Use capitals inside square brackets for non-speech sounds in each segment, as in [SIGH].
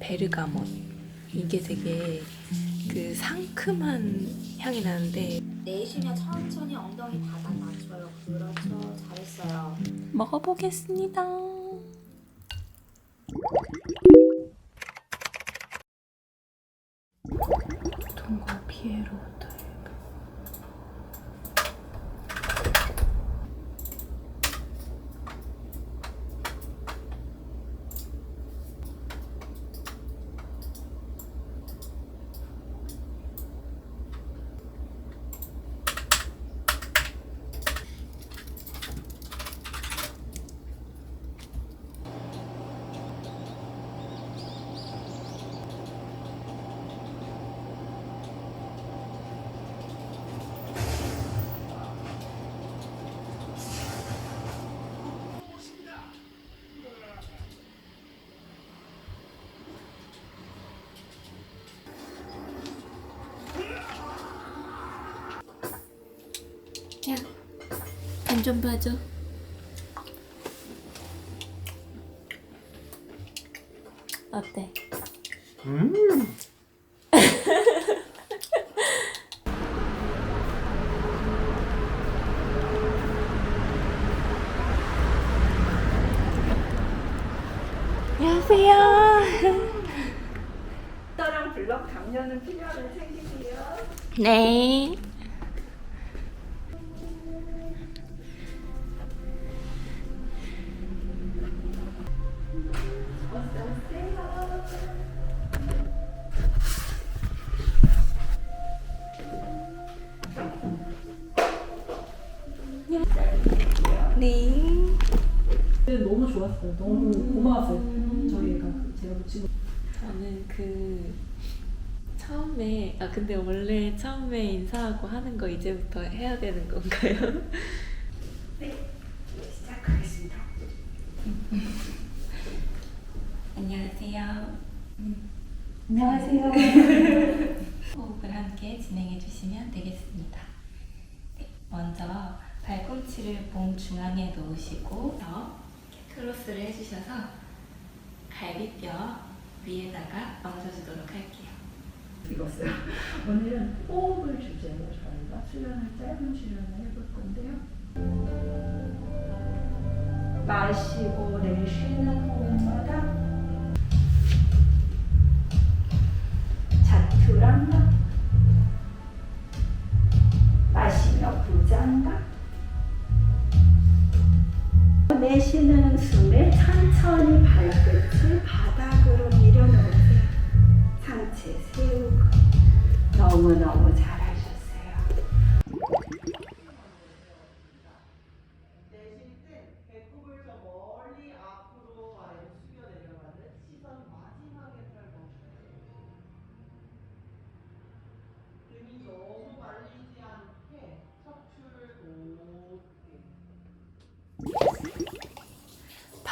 베르가못 이게 되게 그 상큼한 향이 나는데 내쉬며 천천히 엉덩이 바닥 맞춰요. 그렇죠. 잘했어요. 먹어보겠습니다. 동고 피에로 간 좀 봐줘. 어때? 음. [LAUGHS] 안녕하세요. 따랑 블럭 담요는 필요하면 챙기세요. 네. 네. 너무 좋았어요. 너무 고마웠어요. 저희가 제가 놓친 거. 저는 그 처음에 아 근데 원래 처음에 인사하고 하는 거 이제부터 해야 되는 건가요? [LAUGHS] 시작하겠습니다. [LAUGHS] 안녕하세요. 안녕하세요. [LAUGHS] 호흡을 함께 진행해 주시면 되겠습니다. 네, 먼저 발꿈치를 몸 중앙에 놓으시고 더 이렇게 크로스를 해주셔서 갈비뼈 위에다가 얹어주도록 할게요. 읽었어요. [LAUGHS] 오늘은 호흡을 주제로 저희가 수련을 짧은 수련을 해볼 건데요. 마시고 내쉬는 호흡마다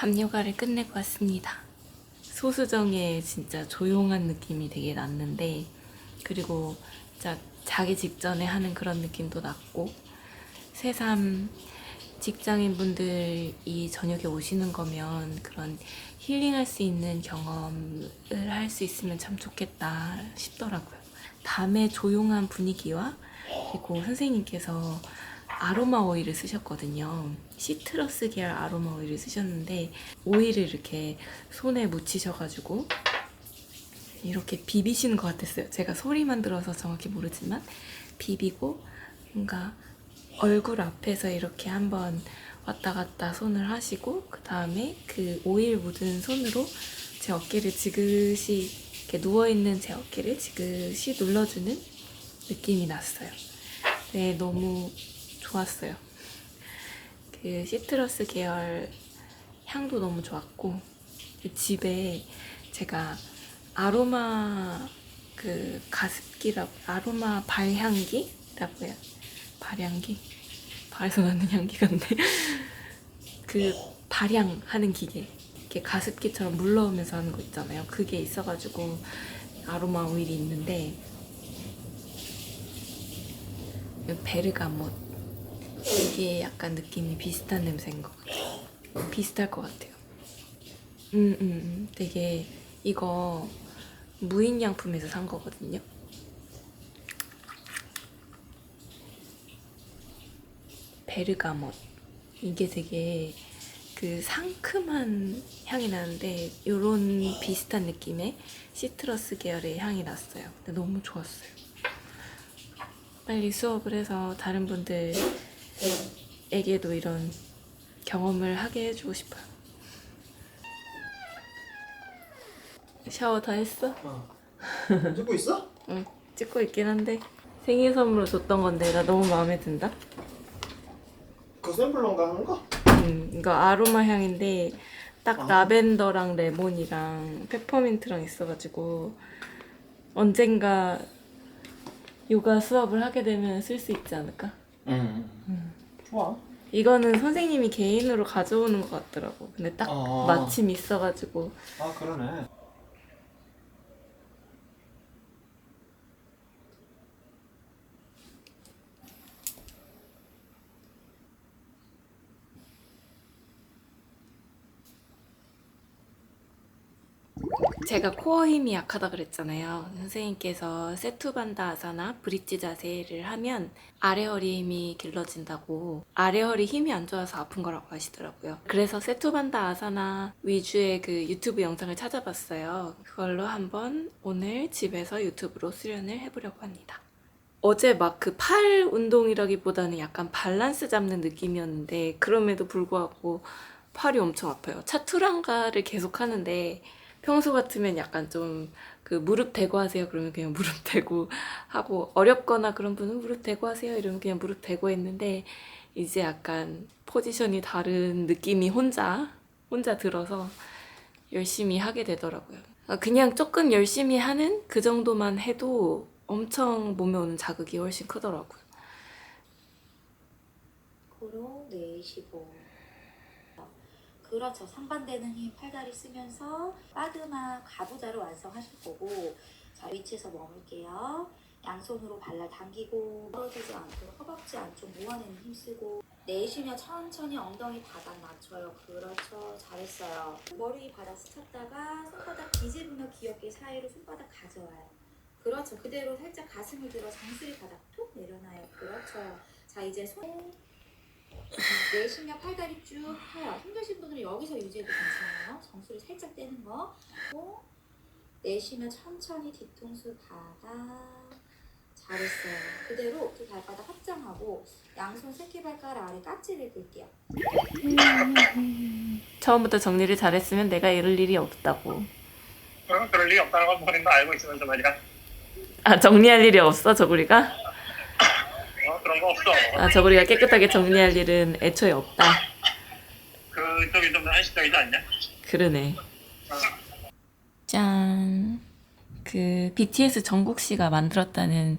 밤 요가를 끝내고 왔습니다. 소수정에 진짜 조용한 느낌이 되게 났는데 그리고 진짜 자기 직전에 하는 그런 느낌도 났고 새삼 직장인 분들이 저녁에 오시는 거면 그런 힐링할 수 있는 경험을 할 수 있으면 참 좋겠다 싶더라고요. 밤의 조용한 분위기와 그리고 선생님께서 아로마 오일을 쓰셨거든요. 시트러스 계열 아로마 오일을 쓰셨는데 오일을 이렇게 손에 묻히셔가지고 이렇게 비비시는 것 같았어요. 제가 소리만 들어서 정확히 모르지만 비비고 뭔가 얼굴 앞에서 이렇게 한번 왔다 갔다 손을 하시고 그 다음에 그 오일 묻은 손으로 제 어깨를 지그시 이렇게 누워 있는 제 어깨를 지그시 눌러주는 느낌이 났어요. 네, 너무 좋았어요. 그 시트러스 계열 향도 너무 좋았고 그 집에 제가 아로마 그 가습기라고 아로마 발향기라고 해요. 발향기 발에서 나는 향기 같네. [LAUGHS] 그 발향하는 기계 이렇게 가습기처럼 물러오면서 하는 거 있잖아요. 그게 있어가지고 아로마 오일이 있는데 베르가못 이게 약간 느낌이 비슷한 냄새인 것 같아요. 비슷할 것 같아요. 음, 음, 음. 되게 이거 무인양품에서 산 거거든요. 베르가못. 이게 되게 그 상큼한 향이 나는데 요런 비슷한 느낌의 시트러스 계열의 향이 났어요. 근데 너무 좋았어요. 빨리 수업을 해서 다른 분들 에게도 이런 경험을 하게 해주고 싶어요. 샤워 다 했어? 찍고 있어? [LAUGHS] 응, 찍고 있긴 한데 생일 선물로 줬던 건데 나 너무 마음에 든다. 그 샘플런가 하는 거? 음, 이거 아로마 향인데 딱 아. 라벤더랑 레몬이랑 페퍼민트랑 있어가지고 언젠가 요가 수업을 하게 되면 쓸 수 있지 않을까? 응. 좋아. 이거는 선생님이 개인으로 가져오는 것 같더라고. 근데 딱 아. 마침 있어가지고 아 그러네. 제가 코어 힘이 약하다 그랬잖아요. 선생님께서 세투반다 아사나 브릿지 자세를 하면 아래 허리 힘이 길러진다고 아래 허리 힘이 안 좋아서 아픈 거라고 하시더라고요. 그래서 세투반다 아사나 위주의 그 유튜브 영상을 찾아봤어요. 그걸로 한번 오늘 집에서 유튜브로 수련을 해보려고 합니다. 어제 막 그 팔 운동이라기보다는 약간 밸런스 잡는 느낌이었는데 그럼에도 불구하고 팔이 엄청 아파요. 차투랑가를 계속 하는데 평소 같으면 약간 좀 그 무릎 대고 하세요. 그러면 그냥 무릎 대고 하고 어렵거나 그런 분은 무릎 대고 하세요. 이러면 그냥 무릎 대고 했는데 이제 약간 포지션이 다른 느낌이 혼자 혼자 들어서 열심히 하게 되더라고요. 아, 그냥 조금 열심히 하는 그 정도만 해도 엄청 몸에 오는 자극이 훨씬 크더라고요. 코로 내쉬고 그렇죠. 상반되는 힘 팔다리 쓰면서 빠드마 가부자를 완성하실 거고 자 위치에서 머물게요. 양손으로 발날 당기고 떨어지지 않도록 허벅지 안쪽 모아내는 힘 쓰고 내쉬며 천천히 엉덩이 바닥 낮춰요. 그렇죠. 잘했어요. 머리 바닥 스쳤다가 손바닥 뒤집으며 귀엽게 사이로 손바닥 가져와요. 그렇죠. 그대로 살짝 가슴을 들어 정수리 바닥 톡 내려놔요. 그렇죠. 자 이제 손 내쉬며 팔다리 쭉 펴요. 힘드신 분들은 여기서 유지해도 괜찮아요. 정수리 살짝 떼는 거. 하고 내쉬며 천천히 뒤통수 바닥. 잘했어요. 그대로 두 발바닥 합장하고 양손 새끼발가락 아래 깍지를 낄게요. 처음부터 정리를 잘했으면 내가 이럴 일이 없다고. 어, 그럴 일이 없다는 건 본인도 알고 있으면서 말이야. 아 정리할 일이 없어 저구리가? 어, 그런 거 없어. 아 저구리가 깨끗하게 정리할 일은 애초에 없다. 그쪽이 좀 한시적이지 않냐? 그러네. 짠. 그 BTS 정국 씨가 만들었다는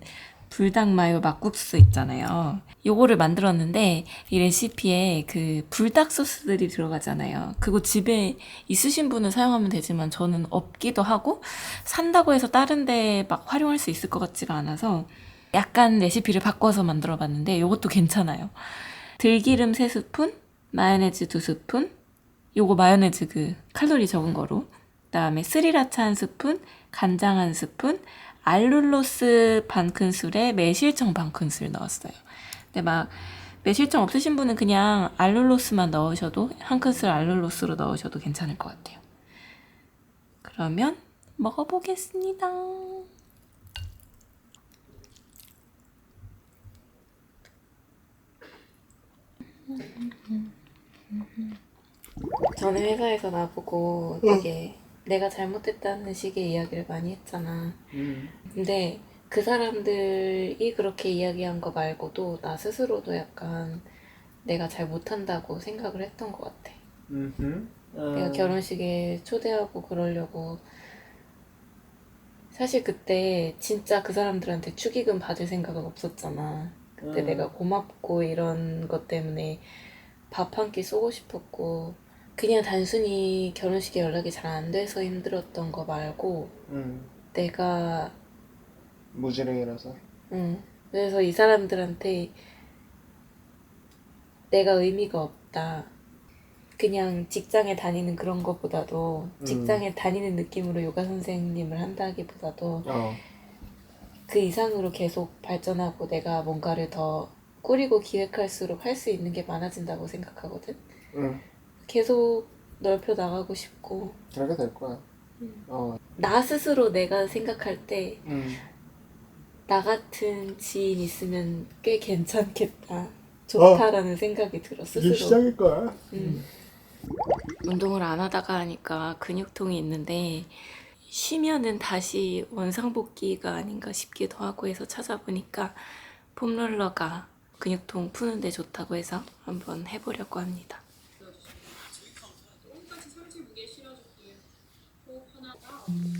불닭 마요 막국수 있잖아요. 요거를 만들었는데 이 레시피에 그 불닭 소스들이 들어가잖아요. 그거 집에 있으신 분은 사용하면 되지만 저는 없기도 하고 산다고 해서 다른 데 막 활용할 수 있을 것 같지가 않아서 약간 레시피를 바꿔서 만들어 봤는데 요것도 괜찮아요. 들기름 3스푼, 마요네즈 2스푼, 요거 마요네즈 그 칼로리 적은 거로 그다음에 스리라차 한 스푼, 간장 한 스푼, 알룰로스 반 큰술에 매실청 반 큰술 넣었어요. 근데 막 매실청 없으신 분은 그냥 알룰로스만 넣으셔도 한 큰술 알룰로스로 넣으셔도 괜찮을 것 같아요. 그러면 먹어보겠습니다. 전에 회사에서 나보고 되게 내가 잘못했다는 식의 이야기를 많이 했잖아. 음. 근데 그 사람들이 그렇게 이야기한 거 말고도 나 스스로도 약간 내가 잘 못한다고 생각을 했던 것 같아. 음. 내가 결혼식에 초대하고 그러려고 사실 그때 진짜 그 사람들한테 축의금 받을 생각은 없었잖아. 그때 음. 내가 고맙고 이런 것 때문에 밥 한 끼 쏘고 싶었고 그냥 단순히 결혼식에 연락이 잘 안 돼서 힘들었던 거 말고 음. 내가 무지랭이라서. 응. 그래서 이 사람들한테 내가 의미가 없다. 그냥 직장에 다니는 그런 것보다도 음. 직장에 다니는 느낌으로 요가 선생님을 한다기보다도 어. 그 이상으로 계속 발전하고 내가 뭔가를 더 꾸리고 기획할수록 할 수 있는 게 많아진다고 생각하거든. 응. 계속 넓혀 나가고 싶고 그렇게 될 거야. 음. 어. 나 스스로 내가 생각할 때나 음. 같은 지인 있으면 꽤 괜찮겠다. 좋다라는 생각이 들어 스스로. 시작일 거야. 음. 운동을 안 하다가 하니까 근육통이 있는데 쉬면은 다시 원상복귀가 아닌가 싶기도 하고 해서 찾아보니까 폼롤러가 근육통 푸는데 좋다고 해서 한번 해보려고 합니다. 음.